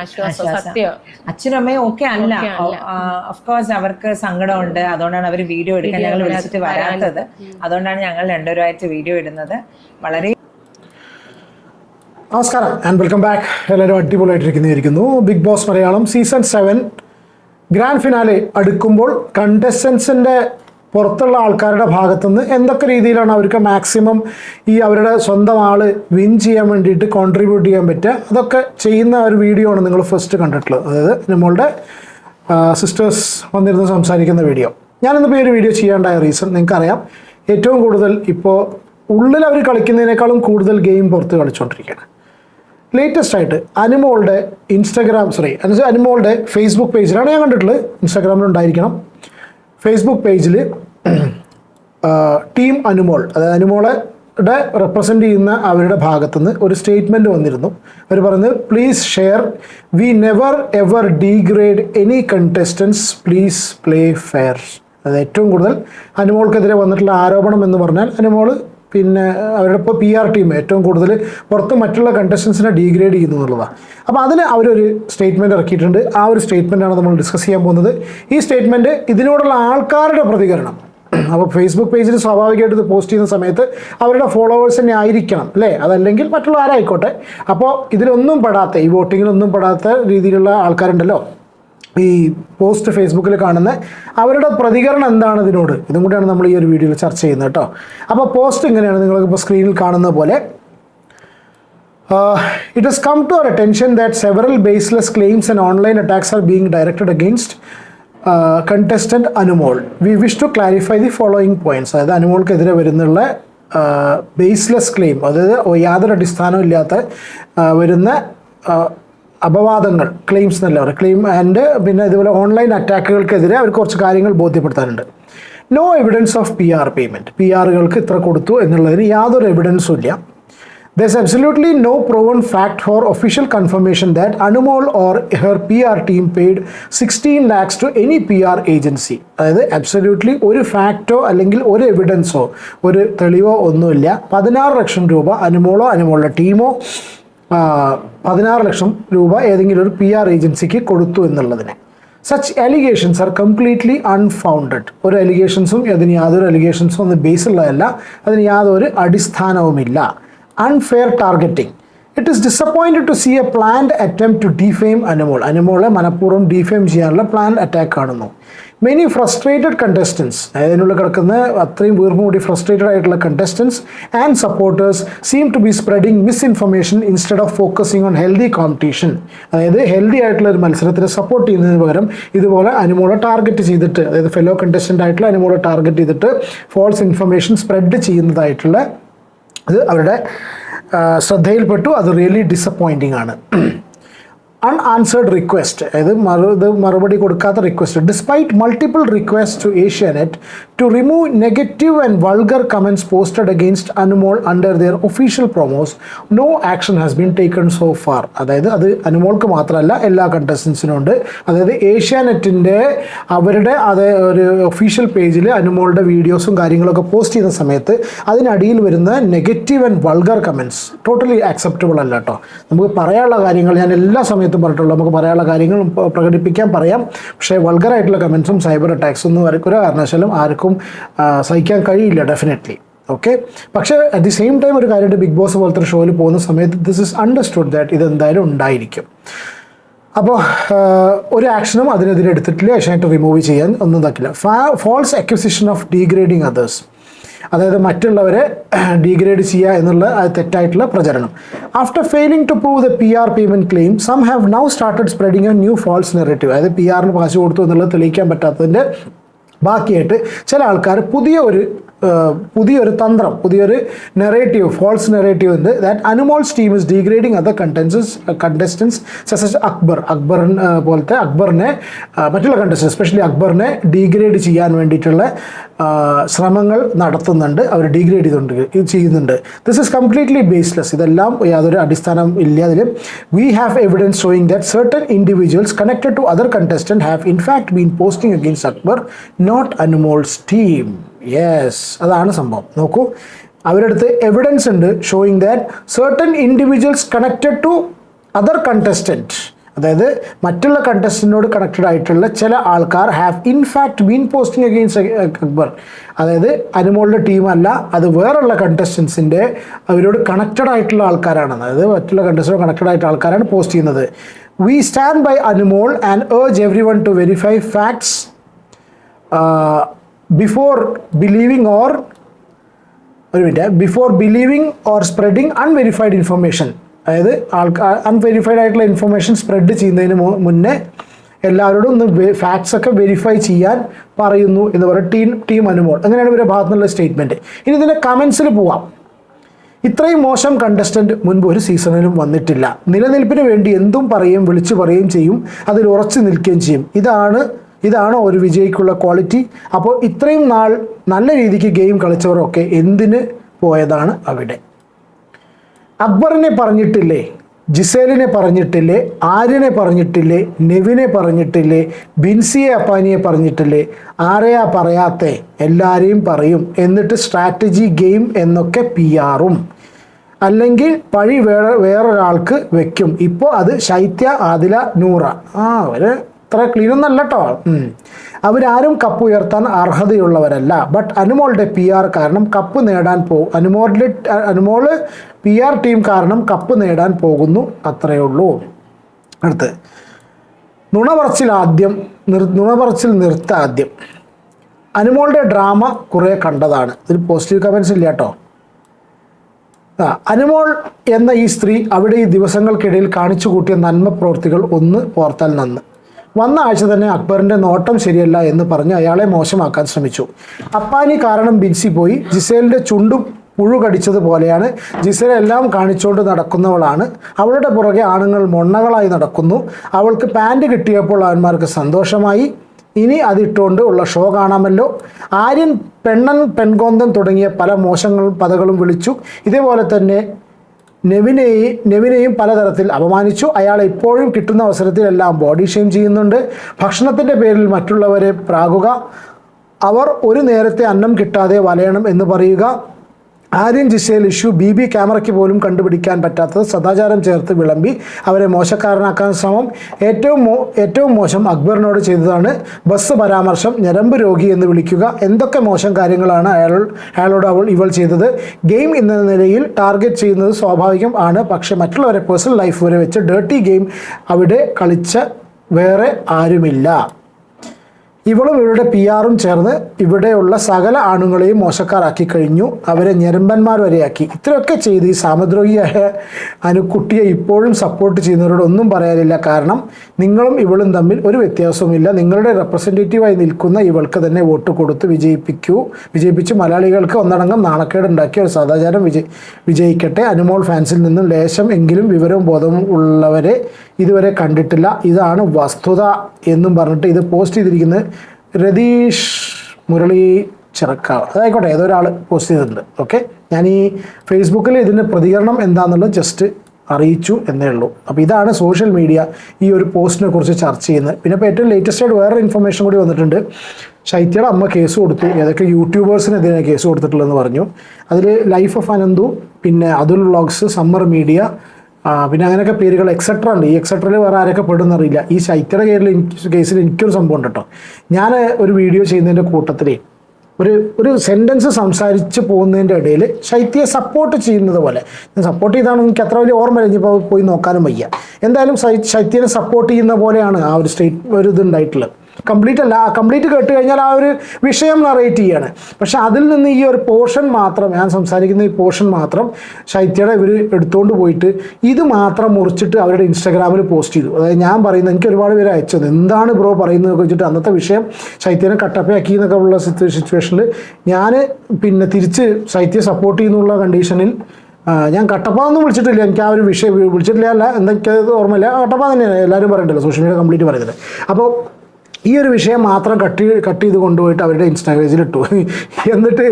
ആശ്വാസം സത്യം. അച്ഛനും അമ്മയും ഒക്കെ അല്ല. ഓഫ്കോഴ്സ് അവർക്ക് സങ്കടമുണ്ട്. അതുകൊണ്ടാണ് അവർ വീഡിയോ എടുക്കാൻ ഞങ്ങൾ വിളിച്ചിട്ട് വരാത്തത്. അതുകൊണ്ടാണ് ഞങ്ങൾ രണ്ടുപേരുമായിട്ട് വീഡിയോ ഇടുന്നത്. വളരെ നമസ്കാരം ആൻഡ് വെൽക്കം ബാക്ക് എല്ലാവരും അടിപൊളിയായിട്ടിരിക്കുന്നതായിരിക്കുന്നു. Big Boss Malayalam season seven grand finale അടുക്കുമ്പോൾ കണ്ടസ്റ്റൻസിന്റെ പുറത്തുള്ള ആൾക്കാരുടെ ഭാഗത്തുനിന്ന് എന്തൊക്കെ രീതിയിലാണ് അവർക്ക് മാക്സിമം ഈ അവരുടെ സ്വന്തം ആൾ വിൻ ചെയ്യാൻ വേണ്ടിയിട്ട് കോൺട്രിബ്യൂട്ട് ചെയ്യാൻ പറ്റുക? അതൊക്കെ ചെയ്യുന്ന ഒരു വീഡിയോ ആണ് നിങ്ങൾ ഫസ്റ്റ് കണ്ടിട്ടുള്ളത്. അതായത് നമ്മളുടെ സിസ്റ്റേഴ്സ് വന്നിരുന്ന് സംസാരിക്കുന്ന വീഡിയോ ഞാനിന്നിപ്പോൾ ഈ ഒരു വീഡിയോ ചെയ്യാണ്ടായ റീസൺ നിങ്ങൾക്കറിയാം. ഏറ്റവും കൂടുതൽ ഇപ്പോൾ ഉള്ളിൽ അവർ കളിക്കുന്നതിനേക്കാളും കൂടുതൽ ഗെയിം പുറത്ത് കളിച്ചുകൊണ്ടിരിക്കുകയാണ് ലേറ്റസ്റ്റ് ആയിട്ട് അനിമോളുടെ ഇൻസ്റ്റാഗ്രാം സോറി അനുസരിച്ച് അനിമോളുടെ ഫേസ്ബുക്ക് പേജിലാണ് ഞാൻ കണ്ടിട്ടുള്ളത്. ഇൻസ്റ്റാഗ്രാമിൽ ഉണ്ടായിരിക്കണം. ഫേസ്ബുക്ക് പേജിൽ ടീം അനുമോൾ അതായത് അനുമോളെ റെപ്രസെന്റ് ചെയ്യുന്ന അവരുടെ ഭാഗത്തുനിന്ന് ഒരു സ്റ്റേറ്റ്മെന്റ് വന്നിരുന്നു. അവർ പറഞ്ഞത് please share we never ever degrade any contestants please play fair അത് ഏറ്റവും കൂടുതൽ അനുമോൾക്കെതിരെ വന്നിട്ടുള്ള ആരോപണം എന്ന് പറഞ്ഞാൽ അനുമോൾ പിന്നെ അവരുടെ ഇപ്പോൾ പി ആർ ടീം ഏറ്റവും കൂടുതൽ പുറത്ത് മറ്റുള്ള കണ്ടസ്റ്റൻസിനെ ഡീഗ്രേഡ് ചെയ്യുന്നു എന്നുള്ളതാണ്. അപ്പോൾ അതിന് അവരൊരു സ്റ്റേറ്റ്മെന്റ് ഇറക്കിയിട്ടുണ്ട്. ആ ഒരു സ്റ്റേറ്റ്മെന്റാണ് നമ്മൾ ഡിസ്കസ് ചെയ്യാൻ പോകുന്നത്. ഈ സ്റ്റേറ്റ്മെന്റ് ഇതിനോടുള്ള ആൾക്കാരുടെ പ്രതികരണം. അപ്പോൾ ഫേസ്ബുക്ക് പേജിൽ സ്വാഭാവികമായിട്ട് ഇത് പോസ്റ്റ് ചെയ്യുന്ന സമയത്ത് അവരുടെ ഫോളോവേഴ്സ് തന്നെ ആയിരിക്കണം അല്ലേ? അതല്ലെങ്കിൽ മറ്റുള്ള ആരായിക്കോട്ടെ. അപ്പോൾ ഇതിലൊന്നും പെടാത്ത ഈ വോട്ടിങ്ങിലൊന്നും പെടാത്ത രീതിയിലുള്ള ആൾക്കാരുണ്ടല്ലോ. ഈ പോസ്റ്റ് ഫേസ്ബുക്കിൽ കാണുന്ന അവരുടെ പ്രതികരണം എന്താണ് ഇതിനോട്? ഇതും കൂടിയാണ് നമ്മൾ ഈ ഒരു വീഡിയോയിൽ ചർച്ച ചെയ്യുന്നത് കേട്ടോ. അപ്പോൾ പോസ്റ്റ് ഇങ്ങനെയാണ് നിങ്ങൾക്കിപ്പോൾ സ്ക്രീനിൽ കാണുന്ന പോലെ. Uh, it has come to our attention that several baseless claims and online attacks are being directed against uh, Anumol. We wish to clarify the following points. അതായത് അനുമോൾക്കെതിരെ വരുന്നുള്ള ബേസ്ലെസ് ക്ലെയിം അതായത് യാതൊരു അടിസ്ഥാനവും ഇല്ലാത്ത വരുന്ന അപവാദങ്ങൾ ക്ലെയിംസ് എന്നല്ല പറയുക. ക്ലെയിം ആൻഡ് പിന്നെ ഇതുപോലെ ഓൺലൈൻ അറ്റാക്കുകൾക്കെതിരെ അവർ കുറച്ച് കാര്യങ്ങൾ ബോധ്യപ്പെടുത്താനുണ്ട്. No evidence of P R payment P ആറുകൾക്ക് ഇത്ര കൊടുത്തു എന്നുള്ളതിന് യാതൊരു എവിഡൻസും ഇല്ല. There's absolutely no proven fact for official confirmation that Anumol or her PR team paid 16 lakhs to any PR agency. അതായത് അബ്സല്യൂട്ട്ലി ഒരു ഫാക്റ്റോ അല്ലെങ്കിൽ ഒരു എവിഡൻസോ ഒരു തെളിവോ ഒന്നുമില്ല. പതിനാറ് ലക്ഷം രൂപ അനുമോളോ അനുമോളുടെ ടീമോ പതിനാറ് ലക്ഷം രൂപ ഏതെങ്കിലും ഒരു പി ആർ ഏജൻസിക്ക് കൊടുത്തു എന്നുള്ളതിനെ. Such allegations are completely unfounded ഒരു അലിഗേഷൻസും അതിന് യാതൊരു അലിഗേഷൻസും ഒന്നും ബേസുള്ളതല്ല അതിന് യാതൊരു അടിസ്ഥാനവുമില്ല. Unfair targeting it is disappointed to see a planned attempt to defame Animol അനിമോളെ മനഃപൂർവം ഡിഫെയിം ചെയ്യാനുള്ള പ്ലാൻഡ് അറ്റാക്ക് കാണുന്നു. മെനി ഫ്രസ്ട്രേറ്റഡ് കണ്ടസ്റ്റൻസ് അതിനുള്ള കിടക്കുന്ന അത്രയും വീർപ്പ് കൂടി ഫ്രസ്ട്രേറ്റഡ് ആയിട്ടുള്ള contestants and supporters seem to be spreading misinformation instead of focusing on healthy competition അതായത് ഹെൽത്തി ആയിട്ടുള്ള ഒരു മത്സരത്തിനെ സപ്പോർട്ട് ചെയ്യുന്നതിന് പകരം ഇതുപോലെ അനുമോളെ ടാർഗറ്റ് ചെയ്തിട്ട് അതായത് ഫെലോ കണ്ടസ്റ്റന്റ് ആയിട്ടുള്ള അനുമോളെ ടാർഗറ്റ് ചെയ്തിട്ട് ഫോൾസ് ഇൻഫർമേഷൻ സ്പ്രെഡ് ചെയ്യുന്നതായിട്ടുള്ള അത് അവരുടെ ശ്രദ്ധയിൽപ്പെട്ടു. അത് റിയലി ഡിസപ്പോയിന്റിംഗ് ആണ്. അൺആൻസേർഡ് റിക്വസ്റ്റ് അതായത് മറു ഇത് മറുപടി കൊടുക്കാത്ത request despite multiple request to Asianet to remove negative and vulgar comments posted against Anumol under their official promos no action has been taken so far അതായത് അത് അനുമോൾക്ക് മാത്രമല്ല എല്ലാ കണ്ടസ്റ്റൻസിനും ഉണ്ട്. അതായത് ഏഷ്യാനെറ്റിന്റെ അവരുടെ അത് ഒരു ഒഫീഷ്യൽ പേജിൽ അനുമോളുടെ വീഡിയോസും കാര്യങ്ങളൊക്കെ പോസ്റ്റ് ചെയ്യുന്ന സമയത്ത് അതിനടിയിൽ വരുന്ന negative and vulgar comments totally acceptable അല്ല കേട്ടോ നമുക്ക് പറയാനുള്ള കാര്യങ്ങൾ ഞാൻ എല്ലാ സമയത്തും പറഞ്ഞിട്ടുള്ളൂ. നമുക്ക് പറയാനുള്ള കാര്യങ്ങളും പ- പ്രകടിപ്പിക്കാൻ പറയാം. പക്ഷേ വൾഗറായിട്ടുള്ള കമൻസും സൈബർ അറ്റാക്സും ഒന്നും ഒരു കാരണവശാലും ആർക്കും ആ, സഹിക്കാൻ കഴിയില്ല ഡെഫിനറ്റ്ലി ഓക്കെ പക്ഷേ അറ്റ് ദി സെയിം ടൈം ഒരു കാര്യമായിട്ട് ബിഗ് ബോസ് പോലത്തെ ഷോയിൽ പോകുന്ന സമയത്ത് ദിസ് ഇസ് അണ്ടർസ്റ്റുഡ് ദാറ്റ് ഇത് എന്തായാലും ഉണ്ടായിരിക്കും. അപ്പോൾ ഒരു ആക്ഷനും അതിനെതിരെ എടുത്തിട്ടില്ല. ഏഷ്യനായിട്ട് റിമൂവ് ചെയ്യാൻ ഒന്നും തക്കില്ല false acquisition of degrading others അതായത് മറ്റുള്ളവരെ ഡീഗ്രേഡ് ചെയ്യുക എന്നുള്ള തെറ്റായിട്ടുള്ള പ്രചരണം. After failing to prove the P R payment claim some have now started spreading a new false narrative അതായത് പി ആറിന് കാശ് കൊടുത്തു എന്നുള്ളത് തെളിയിക്കാൻ പറ്റാത്തതിന്റെ ബാക്കിയായിട്ട് ചില ആൾക്കാർ പുതിയ ഒരു പുതിയൊരു തന്ത്രം പുതിയൊരു നെറേറ്റീവ് ഫോൾസ് നെറേറ്റീവ് ഉണ്ട്. That Anumol's team is degrading other contestants contestants സസസ് Akbar Akbar പോലത്തെ അക്ബറിനെ മറ്റുള്ള കണ്ടസ്റ്റൻസ് സ്പെഷ്യലി അക്ബറിനെ ഡീഗ്രേഡ് ചെയ്യാൻ വേണ്ടിയിട്ടുള്ള ശ്രമങ്ങൾ നടത്തുന്നുണ്ട്. അവർ ഡീഗ്രേഡ് ചെയ്തുകൊണ്ട് ചെയ്യുന്നുണ്ട്. ദിസ് ഇസ് കംപ്ലീറ്റ്ലി ബേസ്ലെസ് ഇതെല്ലാം യാതൊരു അടിസ്ഥാനം ഇല്ല അതിൽ we have evidence showing that certain individuals connected to other contestant have in fact been posting posting Akbar not Anumol's team. Yes അതാണ് സംഭവം. നോക്കൂ അവരുടെ അടുത്ത് എവിഡൻസ് ഉണ്ട് showing that certain individuals connected to other contestant അതായത് മറ്റുള്ള കണ്ടസ്റ്റന്റിനോട് connected ആയിട്ടുള്ള ചില ആൾക്കാർ have in fact been posting against Akbar അതായത് അനുമോളുടെ ടീമല്ല അത് വേറുള്ള കണ്ടസ്റ്റൻസിന്റെ അവരോട് കണക്റ്റഡ് ആയിട്ടുള്ള ആൾക്കാരാണ്. അതായത് മറ്റുള്ള കണ്ടസ്റ്റിനോട് കണക്റ്റഡ് ആയിട്ടുള്ള ആൾക്കാരാണ് പോസ്റ്റ് ചെയ്യുന്നത്. We stand by Anumol and urge everyone to verify facts before believing or ഒരു minute before believing or spreading unverified information അതായത് ആൾക്കാർ അൺവെരിഫൈഡ് ആയിട്ടുള്ള ഇൻഫർമേഷൻ സ്പ്രെഡ് ചെയ്യുന്നതിന് മുന്നേ എല്ലാവരോടും ഒന്ന് ഫാക്ട്സ് ഒക്കെ വെരിഫൈ ചെയ്യാൻ പറയുന്നു എന്ന് പറയും ടീം ടീം അനുമോൾ. അങ്ങനെയാണ് ഇവരുടെ ഭാഗത്തു നിന്നുള്ള സ്റ്റേറ്റ്മെന്റ് ഇനി ഇതിന്റെ കമൻസിൽ പോവാം. ഇത്രയും മോശം കണ്ടസ്റ്റന്റ് മുൻപ് ഒരു സീസണിലും വന്നിട്ടില്ല. നിലനിൽപ്പിന് വേണ്ടി എന്തും പറയുകയും വിളിച്ചു പറയുകയും ചെയ്യും. അതിൽ ഉറച്ചു നിൽക്കുകയും ചെയ്യും. ഇതാണ് ഇതാണോ ഒരു വിജയിക്കുള്ള ക്വാളിറ്റി അപ്പോൾ ഇത്രയും നാൾ നല്ല രീതിക്ക് ഗെയിം കളിച്ചവരൊക്കെ എന്തിന് പോയതാണ് അവിടെ? അക്ബറിനെ പറഞ്ഞിട്ടില്ലേ ജിസേലിനെ പറഞ്ഞിട്ടില്ലേ ആര്യനെ പറഞ്ഞിട്ടില്ലേ നെവിനെ പറഞ്ഞിട്ടില്ലേ ബിൻസിയെ അപ്പാനിയെ പറഞ്ഞിട്ടില്ലേ ആരെയാ പറയാത്ത എല്ലാവരെയും പറയും എന്നിട്ട് സ്ട്രാറ്റജി ഗെയിം എന്നൊക്കെ പി ആറും അല്ലെങ്കിൽ പഴി വേറെ വേറൊരാൾക്ക് വെക്കും. ഇപ്പോൾ അത് ശൈത്യ ആദില നൂറ. ആ അവർ അത്ര ക്ലീൻ ഒന്നല്ല കേട്ടോ അവരാരും കപ്പ് ഉയർത്താൻ അർഹതയുള്ളവരല്ല. ബട്ട് അനുമോളുടെ പി ആർ കാരണം കപ്പ് നേടാൻ പോ അനുമോളുടെ അനുമോൾ പി ആർ ടീം കാരണം കപ്പ് നേടാൻ പോകുന്നു അത്രയേ ഉള്ളൂ. അടുത്ത്. നുണ പറച്ചിൽ ആദ്യം നിർ നുണ പറച്ചിൽ നിർത്ത ആദ്യം. അനുമോളുടെ ഡ്രാമ കുറേ കണ്ടതാണ്. ഇതിൽ പോസിറ്റീവ് കമൻസ് ഇല്ല കേട്ടോ ആ, അനുമോൾ എന്ന ഈ സ്ത്രീ അവിടെ ഈ ദിവസങ്ങൾക്കിടയിൽ കാണിച്ചു കൂട്ടിയ നന്മ പ്രവൃത്തികൾ ഒന്ന് ഓർത്താൽ നന്ന്. വന്ന ആഴ്ച തന്നെ അക്ബറിന്റെ നോട്ടം ശരിയല്ല എന്ന് പറഞ്ഞ് അയാളെ മോശമാക്കാൻ ശ്രമിച്ചു. അപ്പാനി കാരണം ബിൻസി പോയി. ജിസേലിന്റെ ചുണ്ടു പുഴു കടിച്ചതുപോലെയാണ് ജിസേൽ എല്ലാം കാണിച്ചുകൊണ്ട് നടക്കുന്നവളാണ്. അവളുടെ പുറകെ ആണുങ്ങൾ മൊണ്ണകളായി നടക്കുന്നു. അവൾക്ക് പാന്റ് കിട്ടിയപ്പോൾ അവന്മാർക്ക് സന്തോഷമായി. ഇനി അതിട്ടുകൊണ്ട് ഉള്ള ഷോ കാണാമല്ലോ. ആര്യൻ പെണ്ണൻ പെൺകോന്തൻ തുടങ്ങിയ പല മോശങ്ങളും പദകളും വിളിച്ചു. ഇതേപോലെ തന്നെ നെവിനെയും നെവിനെയും പലതരത്തിൽ അപമാനിച്ചു. അയാൾ ഇപ്പോഴും കിട്ടുന്ന അവസരത്തിലെല്ലാം ബോഡി ഷെയിം ചെയ്യുന്നുണ്ട്. ഭക്ഷണത്തിന്റെ പേരിൽ മറ്റുള്ളവരെ പ്രാകുക. അവർ ഒരു നേരത്തെ അന്നം കിട്ടാതെ വലയണം എന്ന് പറയുക. Aryan Gisele issue B B ക്യാമറയ്ക്ക് പോലും കണ്ടുപിടിക്കാൻ പറ്റാത്തത് സദാചാരം ചേർത്ത് വിളമ്പി അവരെ മോശക്കാരനാക്കാൻ ശ്രമം. ഏറ്റവും മോ ഏറ്റവും മോശം അക്ബറിനോട് ചെയ്തതാണ് ബസ് പരാമർശം ഞരമ്പ് രോഗി എന്ന് വിളിക്കുക. എന്തൊക്കെ മോശം കാര്യങ്ങളാണ് അയാൾ അയാളോട് അവൾ ഇവൾ ചെയ്തത്? ഗെയിം എന്ന നിലയിൽ ടാർഗറ്റ് ചെയ്യുന്നത് സ്വാഭാവികം ആണ്. പക്ഷേ മറ്റുള്ളവരെ പേഴ്സണൽ ലൈഫ് വരെ വെച്ച് ഡേർട്ടി ഗെയിം അവിടെ കളിച്ച വേറെ ആരുമില്ല. ഇവളും ഇവരുടെ പി ആറും ചേർന്ന് ഇവിടെയുള്ള സകല ആണുങ്ങളെയും മോശക്കാരാക്കി കഴിഞ്ഞു. അവരെ ഞരമ്പന്മാർ വരെയാക്കി. ഇത്രയൊക്കെ ചെയ്ത് ഈ സാമദ്രോഹിയായ അനുക്കുട്ടിയെ ഇപ്പോഴും സപ്പോർട്ട് ചെയ്യുന്നവരോട് ഒന്നും പറയാനില്ല. കാരണം നിങ്ങളും ഇവളും തമ്മിൽ ഒരു വ്യത്യാസവുമില്ല. നിങ്ങളുടെ റെപ്രസെന്റേറ്റീവായി നിൽക്കുന്ന ഇവൾക്ക് തന്നെ വോട്ട് കൊടുത്ത് വിജയിപ്പിക്കൂ. വിജയിപ്പിച്ച് മലയാളികൾക്ക് ഒന്നടങ്കം നാണക്കേടുണ്ടാക്കിയ ഒരു സദാചാരം വിജയി വിജയിക്കട്ടെ. അനുമോൾ ഫാൻസിൽ നിന്നും ലേശം എങ്കിലും വിവരവും ബോധവും ഉള്ളവരെ ഇതുവരെ കണ്ടിട്ടില്ല. ഇതാണ് വസ്തുത എന്നും പറഞ്ഞിട്ട് ഇത് പോസ്റ്റ് ചെയ്തിരിക്കുന്നത് രതീഷ് മുരളി ചിറക്കാവ്. അതായിക്കോട്ടെ ഏതോ ഒരാൾ പോസ്റ്റ് ചെയ്തിട്ടുണ്ട്. ഓക്കെ ഞാൻ ഈ ഫേസ്ബുക്കിൽ ഇതിന്റെ പ്രതികരണം എന്താണെന്നുള്ളത് ജസ്റ്റ് അറിയിച്ചു എന്നേ ഉള്ളൂ. അപ്പോൾ ഇതാണ് സോഷ്യൽ മീഡിയ ഈ ഒരു പോസ്റ്റിനെ കുറിച്ച് ചർച്ച ചെയ്യുന്നത്. പിന്നെ ഇപ്പോൾ ഏറ്റവും ലേറ്റസ്റ്റ് ആയിട്ട് വേറെ ഇൻഫർമേഷൻ കൂടി വന്നിട്ടുണ്ട്. ശൈത്യയുടെ അമ്മ കേസ് കൊടുത്തു. ഏതൊക്കെ യൂട്യൂബേഴ്സിനെതിരെ കേസ് കൊടുത്തിട്ടുള്ളതെന്ന് പറഞ്ഞു. അതിൽ ലൈഫ് ഓഫ് അനന്തു പിന്നെ അതുൽ വ്ളോഗ്സ് സമ്മർ മീഡിയ പിന്നെ അങ്ങനെയൊക്കെ പേരുകൾ എക്സെട്ര ഉണ്ട്. ഈ എക്സെട്രയിൽ വേറെ ആരൊക്കെ പെടുന്ന അറിയില്ല ഈ ശൈത്യയുടെ എനിക്ക് കേസിൽ എനിക്കൊരു സംഭവം ഉണ്ട് കേട്ടോ ഞാൻ ഒരു വീഡിയോ ചെയ്യുന്നതിന്റെ കൂട്ടത്തിൽ ഒരു ഒരു സെന്റൻസ് സംസാരിച്ച് പോകുന്നതിന്റെ ഇടയിൽ ശൈത്യയെ സപ്പോർട്ട് ചെയ്യുന്നത് പോലെ. ഞാൻ സപ്പോർട്ട് ചെയ്താണ് എനിക്ക് അത്ര വലിയ ഓർമ്മ ഇനിയിപ്പോൾ പോയി നോക്കാനും വയ്യ. എന്തായാലും ശൈത്യനെ സപ്പോർട്ട് ചെയ്യുന്ന പോലെയാണ് ആ ഒരു സ്റ്റേറ്റ് ഒരു ഇത് ഉണ്ടായിട്ടുള്ളത്. കംപ്ലീറ്റ് അല്ല കംപ്ലീറ്റ് കേട്ട് കഴിഞ്ഞാൽ ആ ഒരു വിഷയം നറേറ്റ് ചെയ്യാണ്. പക്ഷെ അതിൽ നിന്ന് ഈ ഒരു പോർഷൻ മാത്രം ഞാൻ സംസാരിക്കുന്ന ഈ പോർഷൻ മാത്രം ശൈത്യയുടെ ഇവർ എടുത്തുകൊണ്ട് പോയിട്ട് ഇത് മാത്രം മുറിച്ചിട്ട് അവരുടെ ഇൻസ്റ്റാഗ്രാമിൽ പോസ്റ്റ് ചെയ്തു. അതായത് ഞാൻ പറയുന്നത് എനിക്ക് ഒരുപാട് പേര് അയച്ചത് എന്താണ് ബ്രോ പറയുന്നത്? എന്ന് വെച്ചിട്ട് അന്നത്തെ വിഷയം ശൈത്യനെ കട്ടപ്പയാക്കി എന്നൊക്കെ ഉള്ള സിറ്റുവേഷനിൽ ഞാൻ പിന്നെ തിരിച്ച് ശൈത്യം സപ്പോർട്ട് ചെയ്യുന്നുള്ള കണ്ടീഷനിൽ ഞാൻ കട്ടപ്പ ഒന്നും വിളിച്ചിട്ടില്ല. എനിക്ക് ആ ഒരു വിഷയം വിളിച്ചിട്ടില്ല അല്ല എന്തൊക്കെ ഓർമ്മയില്ല. കട്ടപ്പ തന്നെയാണ് എല്ലാവരും പറയണ്ടല്ലോ സോഷ്യൽ മീഡിയ കംപ്ലീറ്റ് പറയുന്നത്. അപ്പോൾ ഈ ഒരു വിഷയം മാത്രം കട്ട് കട്ട് ചെയ്ത് കൊണ്ടുപോയിട്ട് അവരുടെ ഇൻസ്റ്റാ പേജിൽ ഇട്ടു. എന്നിട്ട്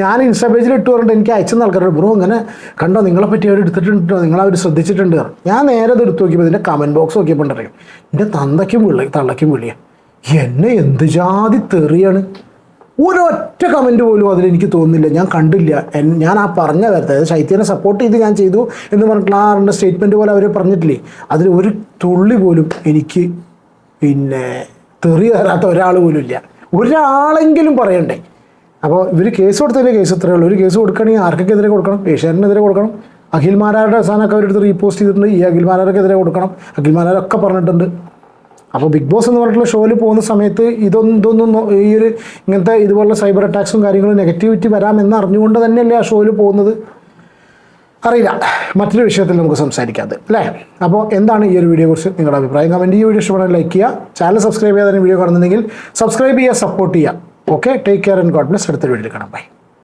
ഞാൻ ഇൻസ്റ്റാ പേജിൽ ഇട്ടു പറഞ്ഞിട്ട് എനിക്ക് അയച്ചെന്ന് ആൾക്കാരോട് ബ്രോ ഇങ്ങനെ കണ്ടോ നിങ്ങളെ പറ്റി അവർ എടുത്തിട്ടുണ്ടോ? നിങ്ങൾ അവർ ശ്രദ്ധിച്ചിട്ടുണ്ട് ഞാൻ നേരെ അത് എടുത്ത് നോക്കിയപ്പോൾ ഇതിന്റെ കമന്റ് ബോക്സ് നോക്കിയപ്പോൾ അറിയാം എന്റെ തന്തയ്ക്കും വിളി തള്ളയ്ക്കും വിളിയാണ് എന്നെ എന്ത് ജാതി തെറിയാണ്? ഒരൊറ്റ കമന്റ് പോലും അതിലെനിക്ക് തോന്നുന്നില്ല. ഞാൻ കണ്ടില്ല. ഞാൻ ആ പറഞ്ഞ കാര്യത്തെ ശൈത്യനെ സപ്പോർട്ട് ചെയ്ത് ഞാൻ ചെയ്തു എന്ന് പറഞ്ഞിട്ടുള്ള ആ സ്റ്റേറ്റ്മെന്റ് പോലെ അവർ പറഞ്ഞിട്ടില്ലേ? അതിൽ ഒരു തുള്ളി പോലും എനിക്ക് പിന്നെ തെറി തരാത്ത ഒരാൾ പോലും ഇല്ല. ഒരാളെങ്കിലും പറയണ്ടേ. അപ്പോൾ ഇവർ കേസ് കൊടുത്തതിന്റെ കേസ് ഇത്രയേ ഉള്ളൂ. ഒരു കേസ് കൊടുക്കണമെങ്കിൽ ആർക്കൊക്കെതിരെ കൊടുക്കണം? ഏഷ്യാനെതിരെ കൊടുക്കണം? അഖിൽമാരാരുടെ അവസാനമൊക്കെ അവരെടുത്ത് റീപോസ്റ്റ് ചെയ്തിട്ടുണ്ട്. ഈ അഖിൽമാരാർക്കെതിരെ കൊടുക്കണം. അഖിൽമാരാരൊക്കെ പറഞ്ഞിട്ടുണ്ട്. അപ്പോൾ ബിഗ് ബോസ് എന്ന് പറഞ്ഞിട്ടുള്ള ഷോയിൽ പോകുന്ന സമയത്ത് ഇതൊന്നും ഇതൊന്നും ഈ ഒരു ഇങ്ങനത്തെ ഇതുപോലുള്ള സൈബർ അറ്റാക്സും കാര്യങ്ങളും നെഗറ്റിവിറ്റി വരാമെന്ന് അറിഞ്ഞുകൊണ്ട് തന്നെയല്ലേ ആ ഷോയിൽ പോകുന്നത്? അറിയില്ല. മറ്റൊരു വിഷയത്തിൽ നമുക്ക് സംസാരിക്കാം അത് അല്ലേ? അപ്പോൾ എന്താണ് ഈ ഒരു വീഡിയോ കുറിച്ച് നിങ്ങളുടെ അഭിപ്രായം? കമന്റ് ഈ വീഡിയോ ഇഷ്ടപ്പെടാൻ ലൈക്ക് ചെയ്യുക. ചാനൽ സബ്സ്ക്രൈബ് ചെയ്യാതെ വീഡിയോ കാണുന്നുണ്ടെങ്കിൽ സബ്സ്ക്രൈബ് ചെയ്യുക സപ്പോർട്ട് ചെയ്യുക. Okay take care and God bless അടുത്തൊരു വീഡിയോ കാണാം. ബൈ